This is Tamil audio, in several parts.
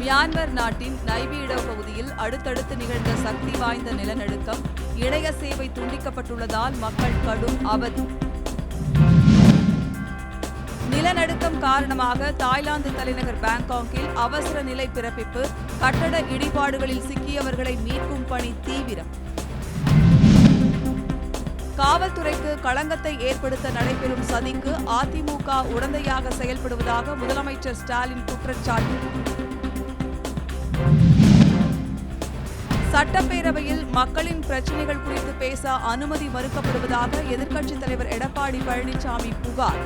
மியான்மர் நாட்டின் நைபீடோ பகுதியில் அடுத்தடுத்து நிகழ்ந்த சக்தி வாய்ந்த நிலநடுக்கம் இணைய சேவை துண்டிக்கப்பட்டுள்ளதால் மக்கள் கடும் அவதி நிலநடுக்கம் காரணமாக தாய்லாந்து தலைநகர் பாங்காக்கில் அவசர நிலை பிறப்பிப்பு கட்டட இடிபாடுகளில் சிக்கியவர்களை மீட்கும் பணி தீவிரம். காவல்துறைக்கு களங்கத்தை ஏற்படுத்த நடைபெறும் சதிக்கு அதிமுக உடந்தையாக செயல்படுவதாக முதலமைச்சர் ஸ்டாலின் குற்றச்சாட்டு. சட்டப்பேரவையில் மக்களின் பிரச்சினைகள் குறித்து பேச அனுமதி மறுக்கப்படுவதாக எதிர்க்கட்சித் தலைவர் எடப்பாடி பழனிசாமி புகார்.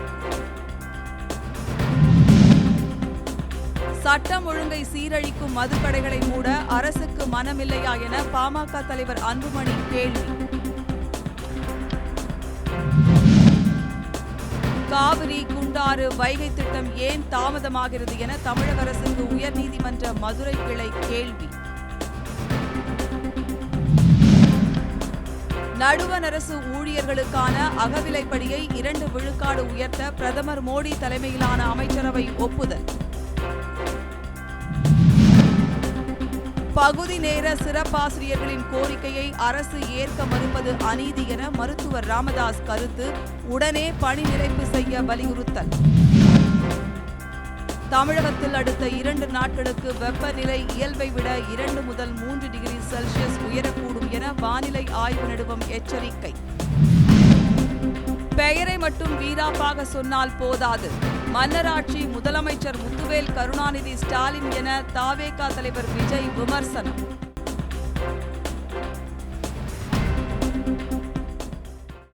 சட்டம் ஒழுங்கை சீரழிக்கும் மதுக்கடைகளை மூட அரசுக்கு மனமில்லையா என பாமக தலைவர் அன்புமணி கேள்வி. காவிரி குண்டாறு வைகை திட்டம் ஏன் தாமதமாகிறது என தமிழக அரசுக்கு உயர்நீதிமன்ற மதுரை கிளை கேள்வி. நடுவண் அரசு ஊழியர்களுக்கான அகவிலைப்படியை இரண்டு விழுக்காடு உயர்த்த பிரதமர் மோடி தலைமையிலான அமைச்சரவை ஒப்புதல். பகுதி நேர சிறப்பாசிரியர்களின் கோரிக்கையை அரசு ஏற்க மறுப்பது அநீதி என மருத்துவர் ராமதாஸ் கருத்து உடனே பணி நிறைவு செய்ய வலியுறுத்தல். தமிழகத்தில் அடுத்த இரண்டு நாட்களுக்கு வெப்பநிலை இயல்பை விட இரண்டு முதல் மூன்று டிகிரி செல்சியஸ் உயரக்கூடும் என வானிலை ஆய்வு நடுவம் எச்சரிக்கை. பெயரை மட்டும் வீராப்பாக சொன்னால் போதாது. மன்னராட்சி முதலமைச்சர் முத்துவேல் கருணாநிதி ஸ்டாலின் என தாவேகா தலைவர் விஜய் விமர்சனம்.